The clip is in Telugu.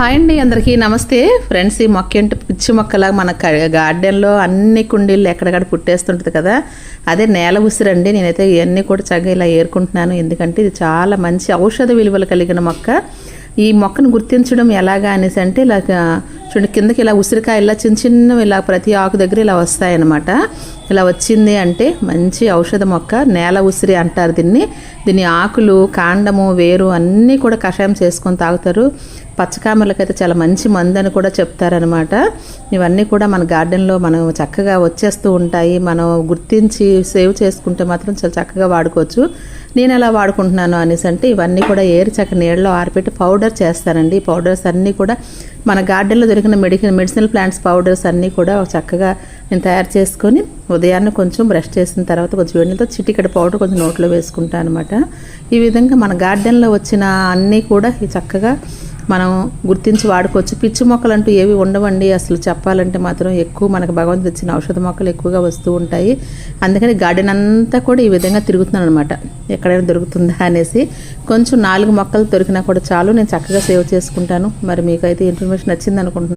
హాయ్ అండి అందరికీ నమస్తే. ఫ్రెండ్స్ ఈ మొక్క ఏంటి? పిచ్చి మొక్కలా మన గార్డెన్లో అన్ని కుండీలు ఎక్కడెక్కడ పుట్టేస్తుంటుంది కదా. అదే నేల ఉసిరండి. నేనైతే ఇవన్నీ కూడా చక్కగా ఇలా ఏరుకుంటున్నాను. ఎందుకంటే ఇది చాలా మంచి ఔషధ విలువలు కలిగిన మొక్క. ఈ మొక్కను గుర్తించడం ఎలాగా అనేసి అంటే ఇలా చూడండి కిందకి ఇలా ఉసిరికాయ ఇలా చిన్న చిన్నవి ఇలా ప్రతి ఆకు దగ్గర ఇలా వస్తాయన్నమాట. ఇలా వచ్చింది అంటే మంచి ఔషధ మొక్క నేల ఉసిరి అంటారు దీన్ని. దీని ఆకులు కాండము వేరు అన్నీ కూడా కషాయం చేసుకొని తాగుతారు. పచ్చకామలకైతే చాలా మంచి మందు అని కూడా చెప్తారనమాట ఇవన్నీ కూడా మన గార్డెన్లో మనం చక్కగా వచ్చేస్తూ ఉంటాయి. మనం గుర్తించి సేవ్ చేసుకుంటే మాత్రం చాలా చక్కగా వాడుకోవచ్చు. నేను ఎలా వాడుకుంటున్నాను అనేసి అంటే ఇవన్నీ కూడా ఏరి చక్క నీళ్ళలో ఆరిపెట్టి పౌడర్ చేస్తానండి. ఈ పౌడర్స్ అన్నీ కూడా మన గార్డెన్లో దొరికిన మెడికల్ మెడిసినల్ ప్లాంట్స్ పౌడర్స్ అన్నీ కూడా చక్కగా నేను తయారు చేసుకొని ఉదయాన్నే కొంచెం బ్రష్ చేసిన తర్వాత కొంచెం వేడితో చిటికెడ పౌడర్ కొంచెం నోట్లో వేసుకుంటాను అనమాట ఈ విధంగా మన గార్డెన్లో వచ్చిన అన్నీ కూడా చక్కగా మనం గుర్తించి వాడుకోవచ్చు. పిచ్చి మొక్కలు అంటూ ఏవి ఉండవండి. అసలు చెప్పాలంటే మాత్రం ఎక్కువ మనకు భగవంతుడు ఇచ్చిన ఔషధ మొక్కలు ఎక్కువగా వస్తూ ఉంటాయి. అందుకని గార్డెన్ అంతా కూడా ఈ విధంగా తిరుగుతున్నాను అనమాట ఎక్కడైనా దొరుకుతుందా అనేసి కొంచెం నాలుగు మొక్కలు దొరికినా కూడా చాలు. నేను చక్కగా సేవ్ చేసుకుంటాను. మరి మీకైతే ఇన్ఫర్మేషన్ నచ్చింది అనుకుంటున్నాను